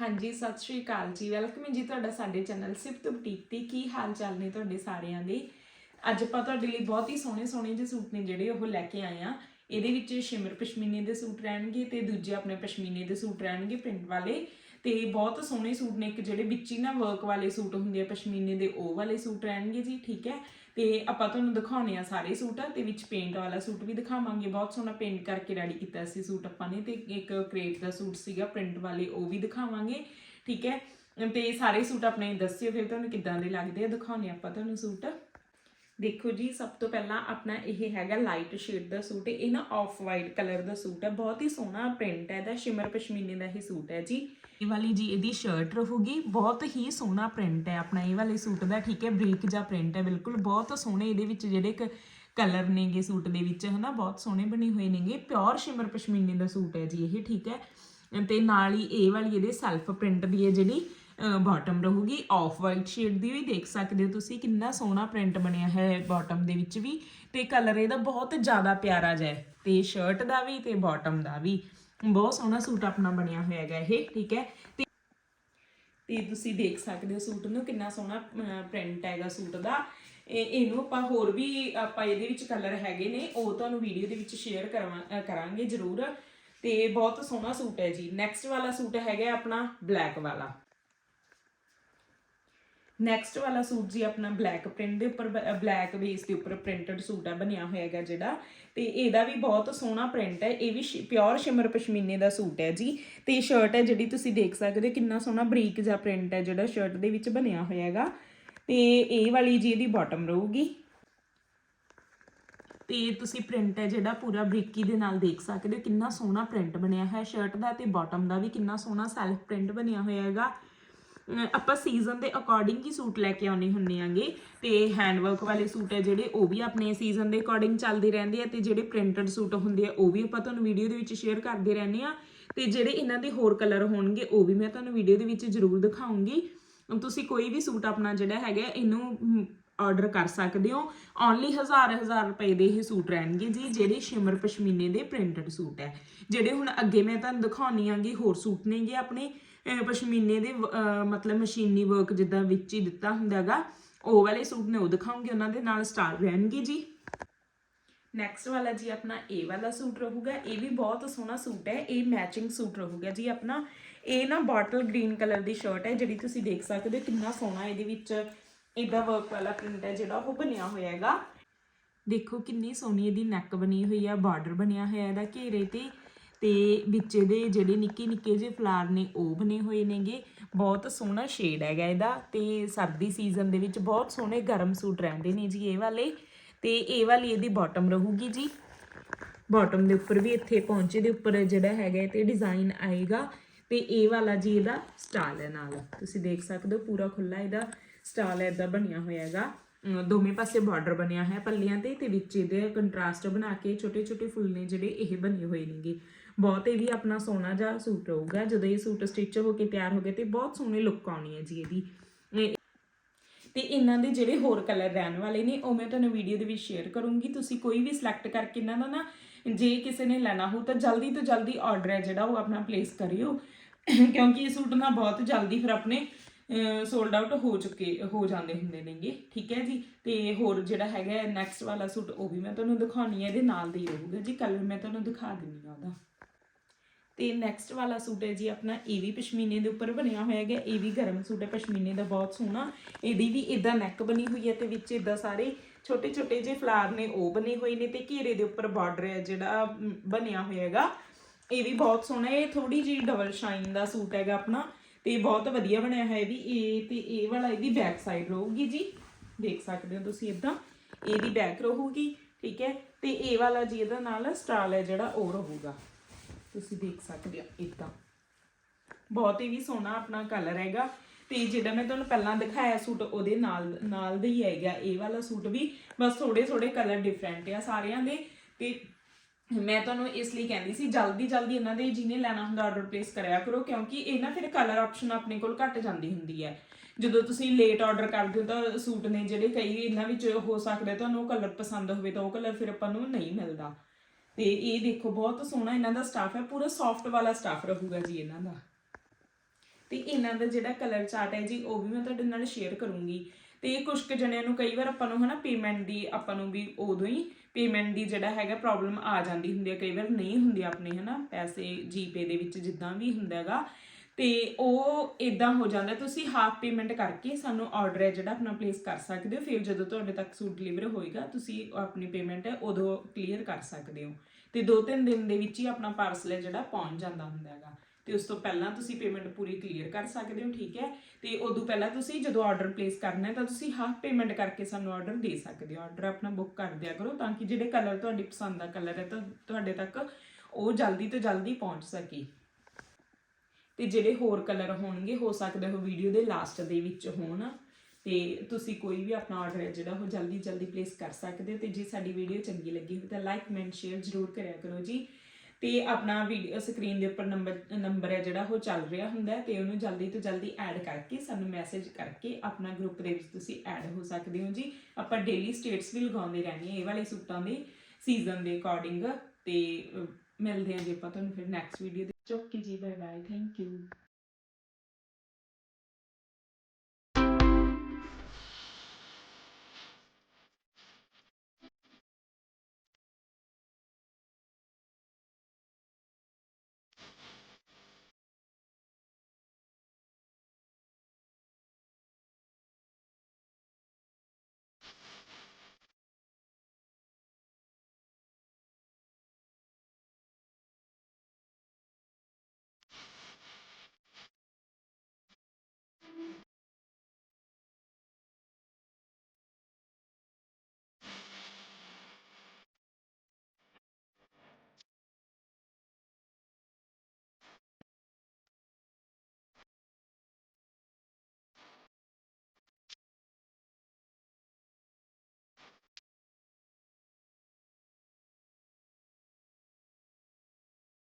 ਹਾਂਜੀ, ਸਤਿ ਸ਼੍ਰੀ ਅਕਾਲ ਜੀ। ਵੈਲਕਮ ਹੈ ਜੀ ਤੁਹਾਡਾ ਸਾਡੇ ਚੈਨਲ ਸਿਫਤ ਬੁਟੀਕ ਤੇ। ਕੀ ਹਾਲ ਚਾਲ ਨੇ ਤੁਹਾਡੇ ਸਾਰਿਆਂ ਦੇ? ਅੱਜ ਆਪਾਂ ਤੁਹਾਡੇ ਲਈ ਬਹੁਤ ਹੀ ਸੋਹਣੇ ਸੋਹਣੇ ਜਿਹੇ ਸੂਟ ਨੇ ਜਿਹੜੇ ਉਹ ਲੈ ਕੇ ਆਏ ਆ ਇਹਦੇ ਵਿੱਚ ਸ਼ਿਮਰ ਪਸ਼ਮੀਨੇ ਦੇ ਸੂਟ ਰਹਿਣਗੇ ਤੇ ਦੂਜੇ ਆਪਣੇ ਪਸ਼ਮੀਨੇ ਦੇ ਸੂਟ ਰਹਿਣਗੇ ਪ੍ਰਿੰਟ ਵਾਲੇ। ਤੇ ਬਹੁਤ ਸੋਹਣੇ ਸੂਟ ਨੇ। ਇੱਕ ਜਿਹੜੇ ਵਿੱਚ ਹੀ ਨਾ ਵਰਕ ਵਾਲੇ ਸੂਟ ਹੁੰਦੇ ਆ, ਪਸ਼ਮੀਨੇ ਦੇ, ਉਹ ਵਾਲੇ ਸੂਟ ਰਹਿਣਗੇ ਜੀ, ਠੀਕ ਹੈ? ਤੇ ਆਪਾਂ ਤੁਹਾਨੂੰ ਦਿਖਾਉਣੇ ਆ ਸਾਰੇ ਸੂਟ, ਤੇ ਵਿੱਚ ਪੇਂਟ ਵਾਲਾ ਸੂਟ ਵੀ ਦਿਖਾਵਾਂਗੇ। ਬਹੁਤ ਸੋਹਣਾ ਪੇਂਟ ਕਰਕੇ ਰੈਡੀ ਕੀਤਾ ਸੀ ਸੂਟ ਆਪਾਂ ਨੇ, ਤੇ ਇੱਕ ਕ੍ਰੇਪ ਦਾ ਸੂਟ ਸੀਗਾ ਪ੍ਰਿੰਟ ਵਾਲੇ ਉਹ ਵੀ ਦਿਖਾਵਾਂਗੇ, ਠੀਕ ਹੈ? ਤੇ ਸਾਰੇ ਸੂਟ ਆਪਣੇ ਦੱਸਿਓ ਫਿਰ ਤੁਹਾਨੂੰ ਕਿੱਦਾਂ ਦੇ ਲੱਗਦੇ ਆ, ਦਿਖਾਉਣੇ ਆਪਾਂ ਤੁਹਾਨੂੰ ਸੂਟ। ਦੇਖੋ ਜੀ, ਸਭ ਤੋਂ ਪਹਿਲਾਂ ਆਪਣਾ ਇਹ ਹੈਗਾ ਲਾਈਟ ਸ਼ੇਡ ਦਾ ਸੂਟ। ਇਹ ਨਾ ਆਫ ਵਾਈਟ ਕਲਰ ਦਾ ਸੂਟ ਹੈ। ਬਹੁਤ ਹੀ ਸੋਹਣਾ ਪ੍ਰਿੰਟ ਹੈ। ਇਹਦਾ ਸ਼ਿਮਰ ਪਸ਼ਮੀਨੇ ਦਾ ਹੀ ਸੂਟ ਹੈ ਜੀ। ਇਹ ਵਾਲੀ ਜੀ ਇਹਦੀ ਸ਼ਰਟ ਰਹੂਗੀ। ਬਹੁਤ ਹੀ ਸੋਹਣਾ ਪ੍ਰਿੰਟ ਹੈ ਆਪਣਾ ਇਹ ਵਾਲੇ ਸੂਟ ਦਾ। ਠੀਕ ਹੈ, ਬਰੀਕ ਜਿਹਾ ਪ੍ਰਿੰਟ ਹੈ ਬਿਲਕੁਲ। ਬਹੁਤ ਸੋਹਣੇ ਇਹਦੇ ਵਿੱਚ ਜਿਹੜੇ ਕਲਰ ਨੇਗੇ ਸੂਟ ਦੇ ਵਿੱਚ, ਹਨਾ, ਬਹੁਤ ਸੋਹਣੇ ਬਣੇ ਹੋਏ ਨੇਗੇ। ਪਿਓਰ ਸ਼ਿਮਰ ਪਸ਼ਮੀਨੇ ਦਾ ਸੂਟ ਹੈ ਜੀ ਇਹ, ਠੀਕ ਹੈ। ਤੇ ਨਾਲ ਹੀ ਇਹ ਵਾਲੀ ਇਹਦੇ ਸੈਲਫ ਪ੍ਰਿੰਟ ਦੀ ਹੈ ਜਿਹੜੀ ਬਾਟਮ ਰਹੂਗੀ। ਆਫ ਵਾਈਟ ਸ਼ੇਡ ਦੀ ਵੀ ਦੇਖ ਸਕਦੇ ਹੋ ਤੁਸੀਂ ਕਿੰਨਾ ਸੋਹਣਾ ਪ੍ਰਿੰਟ ਬਣਿਆ ਹੈ ਬਾਟਮ ਦੇ ਵਿੱਚ ਵੀ। ਤੇ ਕਲਰ ਇਹਦਾ ਬਹੁਤ ਜ਼ਿਆਦਾ ਪਿਆਰਾ ਜਿਹਾ ਹੈ। ਤੇ ਸ਼ਰਟ ਦਾ ਵੀ ਤੇ ਬਾਟਮ ਦਾ ਵੀ। ਬਹੁਤ ਸੋਹਣਾ ਸੂਟ ਆਪਣਾ ਬਣਿਆ ਹੋਇਆ ਹੈਗਾ ਇਹ, ਠੀਕ ਹੈ? ਤੇ ਤੇ ਤੁਸੀਂ ਦੇਖ ਸਕਦੇ ਹੋ ਸੂਟ ਨੂੰ ਕਿੰਨਾ ਸੋਹਣਾ ਪ੍ਰਿੰਟ ਹੈਗਾ ਸੂਟ ਦਾ। ਇਹ, ਇਹਨੂੰ ਆਪਾਂ ਹੋਰ ਵੀ, ਆਪਾਂ ਇਹਦੇ ਵਿੱਚ ਕਲਰ ਹੈਗੇ ਨੇ। ਉਹ ਤੁਹਾਨੂੰ ਵੀਡੀਓ ਦੇ ਵਿੱਚ ਸ਼ੇਅਰ ਕਰਵਾ ਕਰਾਂਗੇ ਜ਼ਰੂਰ। ਤੇ ਬਹੁਤ ਸੋਹਣਾ ਸੂਟ ਹੈ ਜੀ। ਨੈਕਸਟ ਵਾਲਾ ਸੂਟ ਹੈਗਾ ਆਪਣਾ ਬਲੈਕ ਵਾਲਾ। ਨੈਕਸਟ ਵਾਲਾ ਸੂਟ ਜੀ ਆਪਣਾ ਬਲੈਕ ਪ੍ਰਿੰਟ ਦੇ ਉੱਪਰ ਬਲੈਕ ਬੇਸ ਦੇ ਉੱਪਰ ਪ੍ਰਿੰਟਡ ਸੂਟ ਆ, ਬਣਿਆ ਹੋਇਆ ਹੈਗਾ ਜਿਹੜਾ। ਤੇ ਇਹਦਾ ਵੀ ਬਹੁਤ ਸੋਹਣਾ ਪ੍ਰਿੰਟ ਹੈ। ਇਹ ਵੀ ਪਿਓਰ ਸ਼ਿਮਰ ਪਸ਼ਮੀਨੇ ਦਾ ਸੂਟ ਹੈ ਜੀ। ਤੇ ਸ਼ਰਟ ਹੈ ਜਿਹੜੀ ਤੁਸੀਂ ਦੇਖ ਸਕਦੇ ਹੋ, ਕਿੰਨਾ ਸੋਹਣਾ ਬਰੀਕ ਜਿਹਾ ਪ੍ਰਿੰਟ ਹੈ ਜਿਹੜਾ ਸ਼ਰਟ ਦੇ ਵਿੱਚ ਬਣਿਆ ਹੋਇਆ ਹੈਗਾ। ਤੇ ਇਹ ਵਾਲੀ ਜੀ ਇਹਦੀ ਬਾਟਮ ਰਹੂਗੀ। ਤੇ ਤੁਸੀਂ ਪ੍ਰਿੰਟ ਹੈ ਜਿਹੜਾ ਪੂਰਾ ਬਰੀਕੀ ਦੇ ਨਾਲ ਦੇਖ ਸਕਦੇ ਹੋ, ਕਿੰਨਾ ਸੋਹਣਾ ਪ੍ਰਿੰਟ ਬਣਿਆ ਹੈ। ਸ਼ਰਟ ਦਾ ਤੇ ਬਾਟਮ ਦਾ ਵੀ ਕਿੰਨਾ ਸੋਹਣਾ ਸੈਲਫ ਪ੍ਰਿੰਟ ਬਣਿਆ ਹੋਇਆ ਹੈਗਾ। ਆਪਾਂ ਸੀਜ਼ਨ ਦੇ ਅਕੋਰਡਿੰਗ ਹੀ ਸੂਟ ਲੈ ਕੇ ਆਉਣੇ ਹੁੰਨੇ ਆਂਗੇ ਤੇ ਹੈਂਡਵਰਕ ਵਾਲੇ ਸੂਟ ਹੈ ਜਿਹੜੇ, ਉਹ ਵੀ ਆਪਣੇ ਸੀਜ਼ਨ ਦੇ ਅਕੋਰਡਿੰਗ ਚੱਲਦੇ ਰਹਿੰਦੇ ਆ ਤੇ ਜਿਹੜੇ ਪ੍ਰਿੰਟਡ ਸੂਟ ਹੁੰਦੇ ਆ, ਉਹ ਵੀ ਆਪਾਂ ਤੁਹਾਨੂੰ ਵੀਡੀਓ ਦੇ ਵਿੱਚ ਸ਼ੇਅਰ ਕਰਦੇ ਰਹਿੰਦੇ ਆ। ਤੇ ਜਿਹੜੇ ਇਹਨਾਂ ਦੇ ਹੋਰ ਕਲਰ ਹੋਣਗੇ, ਉਹ ਵੀ ਮੈਂ ਤੁਹਾਨੂੰ ਵੀਡੀਓ ਦੇ ਵਿੱਚ ਜ਼ਰੂਰ ਦਿਖਾਉਂਗੀ। ਤੁਸੀਂ ਕੋਈ ਵੀ ਸੂਟ ਆਪਣਾ ਜਿਹੜਾ ਹੈਗਾ, ਇਹਨੂੰ ਆਰਡਰ ਕਰ ਸਕਦੇ ਹੋ। ਓਨਲੀ ਹਜ਼ਾਰ ਹਜ਼ਾਰ ਰੁਪਏ ਦੇ ਇਹ ਸੂਟ ਰਹਿਣਗੇ ਜੀ, ਜਿਹੜੇ ਸ਼ਿਮਰ ਪਸ਼ਮੀਨੇ ਦੇ ਪ੍ਰਿੰਟਡ ਸੂਟ ਹੈ। ਜਿਹੜੇ ਹੁਣ ਅੱਗੇ ਮੈਂ ਤੁਹਾਨੂੰ ਦਿਖਾਉਣੀ ਆਂਗੀ, ਹੋਰ ਸੂਟ ਨੇਗੇ ਆਪਣੇ। ਪਸ਼ਮੀਨੇ ਦੇ ਮਤਲਬ ਮਸ਼ੀਨੀ ਵਰਕ ਜਿੱਦਾਂ ਵਿੱਚ ਹੀ ਦਿੱਤਾ ਹੁੰਦਾਗਾ ਉਹ ਵਾਲੇ ਸੂਟ ਨੇ ਉਹ ਦਿਖਾਉਂਗੀ, ਉਹਨਾਂ ਦੇ ਨਾਲ ਸਟਾਰ ਰਹਿਣਗੇ ਜੀ। ਨੈਕਸਟ ਵਾਲਾ ਜੀ ਆਪਣਾ ਇਹ ਵਾਲਾ ਸੂਟ ਰਹੂਗਾ, ਇਹ ਵੀ ਬਹੁਤ ਸੋਹਣਾ ਸੂਟ ਹੈ, ਇਹ ਮੈਚਿੰਗ ਸੂਟ ਰਹੂਗਾ ਜੀ ਆਪਣਾ। ਇਹ ਨਾ ਬੋਟਲ ਗ੍ਰੀਨ ਕਲਰ ਦੀ ਸ਼ਰਟ ਹੈ, ਜਿਹੜੀ ਤੁਸੀਂ ਦੇਖ ਸਕਦੇ ਹੋ ਕਿੰਨਾ ਸੋਹਣਾ ਇਹਦੇ ਵਿੱਚ ਇਹਦਾ ਵਰਕ ਵਾਲਾ ਪ੍ਰਿੰਟ ਹੈ, ਜਿਹੜਾ ਉਹ ਬਣਿਆ ਹੋਇਆ ਹੈਗਾ। ਦੇਖੋ ਕਿੰਨੀ ਸੋਹਣੀ ਇਹਦੀ ਨੈਕ ਬਣੀ ਹੋਈ ਆ ਬਾਰਡਰ ਬਣਿਆ ਹੋਇਆ ਇਹਦਾ ਘੇਰੇ ਤੇ। ਤੇ ਵਿੱਚ ਇਹਦੇ ਜਿਹੜੇ ਨਿੱਕੇ ਨਿੱਕੇ ਜਿਹੇ ਫਲਾਰ ਨੇ, ਉਹ ਬਣੇ ਹੋਏ ਨੇਗੇ। ਬਹੁਤ ਸੋਹਣਾ ਸ਼ੇਡ ਹੈਗਾ ਇਹਦਾ ਤੇ ਸਰਦੀ ਸੀਜ਼ਨ ਦੇ ਵਿੱਚ ਬਹੁਤ ਸੋਹਣੇ ਗਰਮ ਸੂਟ ਰਹਿੰਦੇ ਨੇ ਜੀ ਇਹ ਵਾਲੇ। ਤੇ ਇਹ ਵਾਲੀ ਇਹਦੀ ਬਾਟਮ ਰਹੂਗੀ ਜੀ। ਬਾਟਮ ਦੇ ਉੱਪਰ ਵੀ ਇੱਥੇ ਪਹੁੰਚੇ ਦੇ ਉੱਪਰ ਜਿਹੜਾ ਹੈਗਾ ਤੇ ਡਿਜ਼ਾਈਨ ਆਏਗਾ। ਤੇ ਇਹ ਵਾਲਾ ਜੀ ਇਹਦਾ ਸਟਾਲ ਹੈ ਨਾਲ। ਤੁਸੀਂ ਦੇਖ ਸਕਦੇ ਹੋ ਪੂਰਾ ਖੁੱਲਾ ਇਹਦਾ ਸਟਾਲ ਇਦਾਂ ਬਣਿਆ ਹੋਇਆ ਹੈਗਾ। ਦੋਵੇਂ ਪਾਸੇ ਬਾਰਡਰ ਬਣਿਆ ਹੈ ਪੱਲੀਆਂ ਤੇ ਤੇ ਵਿੱਚ ਇਹਦੇ ਕੰਟਰਾਸਟ ਬਣਾ ਕੇ ਛੋਟੇ ਛੋਟੇ ਫੁੱਲ ਨੇ ਜਿਹੜੇ ਇਹ ਬਣੇ ਹੋਏ ਨੇਗੇ। ਬਹੁਤ ਇਹ ਵੀ ਆਪਣਾ ਸੋਹਣਾ ਜਿਹਾ ਸੂਟ ਰਹੂਗਾ। ਜਦੋਂ ਇਹ ਸੂਟ ਸਟਿਚ ਹੋ ਕੇ ਤਿਆਰ ਹੋ ਗਏ ਤੇ ਬਹੁਤ ਸੋਹਣੀ ਲੁੱਕ ਆਉਣੀ ਹੈ ਜੀ ਇਹਦੀ। ਤੇ ਇਹਨਾਂ ਦੇ ਜਿਹੜੇ ਹੋਰ ਕਲਰ ਰਹਿਣ ਵਾਲੇ ਨੇ, ਉਹ ਮੈਂ ਤੁਹਾਨੂੰ ਵੀਡੀਓ ਦੇ ਵਿੱਚ ਸ਼ੇਅਰ ਕਰੂੰਗੀ। ਤੁਸੀਂ ਕੋਈ ਵੀ ਸਿਲੈਕਟ ਕਰਕੇ ਇਹਨਾਂ ਦਾ ਨਾ, ਜੇ ਕਿਸੇ ਨੇ ਲੈਣਾ ਹੋ ਤਾਂ ਜਲਦੀ ਤੋਂ ਜਲਦੀ ਆਰਡਰ ਹੈ ਜਿਹੜਾ ਉਹ ਆਪਣਾ ਪਲੇਸ ਕਰਿਓ। ਕਿਉਂਕਿ ਇਹ ਸੂਟ ਨਾ ਬਹੁਤ ਜਲਦੀ ਫਿਰ ਆਪਣੇ ਸੋਲਡ ਆਊਟ ਹੋ ਚੁੱਕੇ, ਹੋ ਜਾਂਦੇ ਹੁੰਦੇ ਨੇਗੇ। ਠੀਕ ਹੈ ਜੀ? ਤੇ ਹੋਰ ਜਿਹੜਾ ਹੈਗਾ ਨੈਕਸਟ ਵਾਲਾ ਸੂਟ, ਉਹ ਵੀ ਮੈਂ ਤੁਹਾਨੂੰ ਦਿਖਾਉਣੀ ਹੈ, ਇਹਦੇ ਨਾਲ ਦੇ ਹੀ ਰਹੂਗਾ ਜੀ। ਕਲਰ ਮੈਂ ਤੁਹਾਨੂੰ ਦਿਖਾ ਦਿੰਨੀ ਆ ਉਹਦਾ। ਤੇ ਨੈਕਸਟ ਵਾਲਾ ਸੂਟ ਹੈ ਜੀ, ਆਪਣਾ ਇਹ ਵੀ ਪਸ਼ਮੀਨੇ ਦੇ ਉੱਪਰ ਬਣਿਆ ਹੋਇਆ ਹੈਗਾ। ਇਹ ਵੀ ਗਰਮ ਸੂਟ ਹੈ, ਪਸ਼ਮੀਨੇ ਦਾ ਬਹੁਤ ਸੋਹਣਾ। ਇਹਦੀ ਵੀ ਇਦਾਂ ਨੈਕ ਬਣੀ ਹੋਈ ਹੈ ਤੇ ਵਿੱਚ ਇਦਾਂ ਸਾਰੇ ਛੋਟੇ ਛੋਟੇ ਜਿਹੇ ਫਲਾਰ ਨੇ, ਉਹ ਬਣੇ ਹੋਏ ਨੇ ਤੇ ਘੇਰੇ ਦੇ ਉੱਪਰ ਬਾਰਡਰ ਹੈ ਜਿਹੜਾ ਬਣਿਆ ਹੋਇਆ ਹੈਗਾ। ਇਹ ਵੀ ਬਹੁਤ ਸੋਹਣਾ ਇਹ ਥੋੜੀ ਜਿਹੀ ਡਬਲ ਸ਼ਾਈਨ ਦਾ ਸੂਟ ਹੈਗਾ ਆਪਣਾ ਤੇ ਬਹੁਤ ਵਧੀਆ ਬਣਿਆ ਹੋਇਆ ਵੀ। ਇਹ ਤੇ ਇਹ ਵਾਲਾ ਇਹਦੀ ਬੈਕ ਸਾਈਡ ਰਹੂਗੀ ਜੀ। ਦੇਖ ਸਕਦੇ ਹੋ ਤੁਸੀਂ ਇਦਾਂ ਇਹਦੀ ਬੈਕ ਰਹੂਗੀ, ਠੀਕ ਹੈ। ਤੇ ਇਹ ਵਾਲਾ ਜੀ ਇਹਦਾ ਨਾਲ ਸਟਾਲ ਹੈ ਜਿਹੜਾ, ਉਹ ਰਹੂਗਾ। ਤੁਸੀਂ ਦੇਖ ਸਕਦੇ ਹੋ ਇਦਾਂ। ਬਹੁਤ ਹੀ ਸੋਹਣਾ ਆਪਣਾ ਕਲਰ ਹੈਗਾ। ਤੇ ਜਿਹੜਾ ਮੈਂ ਤੁਹਾਨੂੰ ਪਹਿਲਾਂ ਦਿਖਾਇਆ ਸੂਟ, ਉਹਦੇ ਨਾਲ ਨਾਲ ਦਾ ਹੀ ਹੈਗਾ। ਇਹ ਵਾਲਾ ਸੂਟ ਵੀ ਬਸ ਥੋੜੇ ਥੋੜੇ ਕਲਰ ਡਿਫਰੈਂਟ ਆ ਸਾਰਿਆਂ ਦੇ। ਤੇ ਮੈਂ ਤੁਹਾਨੂੰ ਇਸ ਲਈ ਕਹਿੰਦੀ ਸੀ ਜਲਦੀ ਜਲਦੀ ਇਹਨਾਂ ਦੇ ਜਿਹਨੇ ਲੈਣਾ ਹੁੰਦਾ ਆਰਡਰ ਪਲੇਸ ਕਰਿਆ ਕਰੋ, ਕਿਉਂਕਿ ਇਹ ਨਾ ਫਿਰ ਕਲਰ ਆਪਸ਼ਨ ਆਪਣੇ ਕੋਲ ਘੱਟ ਜਾਂਦੀ ਹੁੰਦੀ ਹੈ। ਜਦੋਂ ਤੁਸੀਂ ਲੇਟ ਆਰਡਰ ਕਰਦੇ ਹੋ ਤਾਂ ਸੂਟ ਨੇ ਜਿਹੜੇ ਕਈ ਇਹਨਾਂ ਵਿੱਚ ਹੋ ਸਕਦਾ ਤੁਹਾਨੂੰ ਕਲਰ ਪਸੰਦ ਹੋਵੇ ਤਾਂ ਉਹ ਕਲਰ ਫਿਰ ਆਪਾਂ ਨੂੰ ਨਹੀਂ ਮਿਲਦਾ। ਤੇ ਇਹ ਦੇਖੋ, ਬਹੁਤ ਸੋਹਣਾ ਇਹਨਾਂ ਦਾ ਸਟਾਫ ਹੈ, ਪੂਰਾ ਸੌਫਟ ਵਾਲਾ ਸਟਾਫ ਰਹੂਗਾ ਜੀ ਇਹਨਾਂ ਦਾ। ਤੇ ਇਹਨਾਂ ਦਾ ਜਿਹੜਾ ਕਲਰ ਚਾਰਟ ਹੈ ਜੀ, ਉਹ ਵੀ ਮੈਂ ਤੁਹਾਡੇ ਨਾਲ ਸ਼ੇਅਰ ਕਰੂੰਗੀ। ਤੇ ਕੁਝ ਕੁ ਜਣਿਆਂ ਨੂੰ ਕਈ ਵਾਰ ਆਪਾਂ ਨੂੰ ਹਨਾ ਪੇਮੈਂਟ ਦੀ ਆਪਾਂ ਨੂੰ ਵੀ ਉਦੋਂ ਹੀ ਪੇਮੈਂਟ ਦੀ ਜਿਹੜਾ ਹੈਗਾ ਪ੍ਰੋਬਲਮ ਆ ਜਾਂਦੀ ਹੁੰਦੀ ਹੈ ਕਈ ਵਾਰ ਨਹੀਂ ਹੁੰਦੀ ਆਪਣੇ ਹਨਾ, ਪੈਸੇ ਜੀਪੇ ਦੇ ਵਿੱਚ ਜਿੱਦਾਂ ਵੀ ਹੁੰਦਾ ਹੈਗਾ। ਤੇ ਉਹ ਇਦਾਂ ਹੋ ਜਾਂਦਾ, ਤੁਸੀਂ ਹਾਫ ਪੇਮੈਂਟ ਕਰਕੇ ਸਾਨੂੰ ਆਰਡਰ ਹੈ ਜਿਹੜਾ ਆਪਣਾ ਪਲੇਸ ਕਰ ਸਕਦੇ ਹੋ, ਫਿਰ ਜਦੋਂ ਤੁਹਾਡੇ ਤੱਕ ਸੂਟ ਡਿਲੀਵਰ ਹੋਏਗਾ, ਤੁਸੀਂ ਆਪਣੀ ਪੇਮੈਂਟ ਹੈ ਉਦੋਂ ਕਲੀਅਰ ਕਰ ਸਕਦੇ ਹੋ। ਤੇ ਦੋ ਤਿੰਨ ਦਿਨ ਦੇ ਵਿੱਚ ਹੀ ਆਪਣਾ ਪਾਰਸਲ ਹੈ ਜਿਹੜਾ ਪਹੁੰਚ ਜਾਂਦਾ ਹੁੰਦਾ ਹੈਗਾ। ਤੇ ਉਸ ਤੋਂ ਪਹਿਲਾਂ ਤੁਸੀਂ ਪੇਮੈਂਟ ਪੂਰੀ ਕਲੀਅਰ ਕਰ ਸਕਦੇ ਹੋ, ਠੀਕ ਹੈ? ਤੇ ਉਦੋਂ ਪਹਿਲਾਂ ਤੁਸੀਂ ਜਦੋਂ ਆਰਡਰ ਪਲੇਸ ਕਰਨਾ ਹੈ ਤਾਂ ਤੁਸੀਂ ਹਾਫ ਪੇਮੈਂਟ ਕਰਕੇ ਸਾਨੂੰ ਆਰਡਰ ਦੇ ਸਕਦੇ ਹੋ। ਆਰਡਰ ਆਪਣਾ ਬੁੱਕ ਕਰ ਦਿਆ ਕਰੋ ਤਾਂ ਕਿ ਜਿਹੜੇ ਕਲਰ ਤੁਹਾਡੀ ਪਸੰਦ ਦਾ ਕਲਰ ਹੈ ਤਾਂ ਤੁਹਾਡੇ ਤੱਕ ਉਹ ਜਲਦੀ ਤੋਂ ਜਲਦੀ ਪਹੁੰਚ ਸਕੇ। ਤੇ ਜਿਹੜੇ ਹੋਰ ਕਲਰ ਹੋਣਗੇ, ਹੋ ਸਕਦਾ ਉਹ ਵੀਡੀਓ ਦੇ ਲਾਸਟ ਦੇ ਵਿੱਚ ਹੋਣ। ਤੇ ਤੁਸੀਂ ਕੋਈ ਵੀ ਆਪਣਾ ਆਰਡਰ ਹੈ ਜਿਹੜਾ, ਉਹ ਜਲਦੀ ਜਲਦੀ ਪਲੇਸ ਕਰ ਸਕਦੇ ਹੋ ਤੇ ਜੇ ਸਾਡੀ ਵੀਡੀਓ ਚੰਗੀ ਲੱਗੀ ਹੋਵੇ ਤਾਂ ਲਾਈਕ ਕਮੈਂਟ ਸ਼ੇਅਰ ਜ਼ਰੂਰ ਕਰਿਆ ਕਰੋ ਜੀ। ਤੇ ਆਪਣਾ ਵੀਡੀਓ ਸਕਰੀਨ ਦੇ ਉੱਪਰ ਨੰਬਰ ਨੰਬਰ ਹੈ ਜਿਹੜਾ, ਉਹ ਚੱਲ ਰਿਹਾ ਹੁੰਦਾ ਹੈ ਤੇ ਉਹਨੂੰ ਜਲਦੀ ਤੋਂ ਜਲਦੀ ਐਡ ਕਰਕੇ ਸਾਨੂੰ ਮੈਸੇਜ ਕਰਕੇ ਆਪਣਾ ਗਰੁੱਪ ਦੇ ਵਿੱਚ ਤੁਸੀਂ ਐਡ ਹੋ ਸਕਦੇ ਹੋ ਜੀ। ਆਪਾਂ ਡੇਲੀ ਸਟੇਟਸ ਵੀ ਲਗਾਉਂਦੇ ਰਹਿੰਦੇ ਹਾਂ, ਇਹ ਵਾਲੇ ਸੂਟਾਂ ਦੇ ਸੀਜ਼ਨ ਦੇ ਅਕੋਰਡਿੰਗ ਤੇ ਮਿਲਦੇ ਹਾਂ ਜੀ ਆਪਾਂ ਤੁਹਾਨੂੰ ਫਿਰ ਨੈਕਸਟ ਵੀਡੀਓ ਦੇ ਚੋਕੀ ਜੀ ਬਾਏ ਬਾਏ ਥੈਂਕ ਯੂ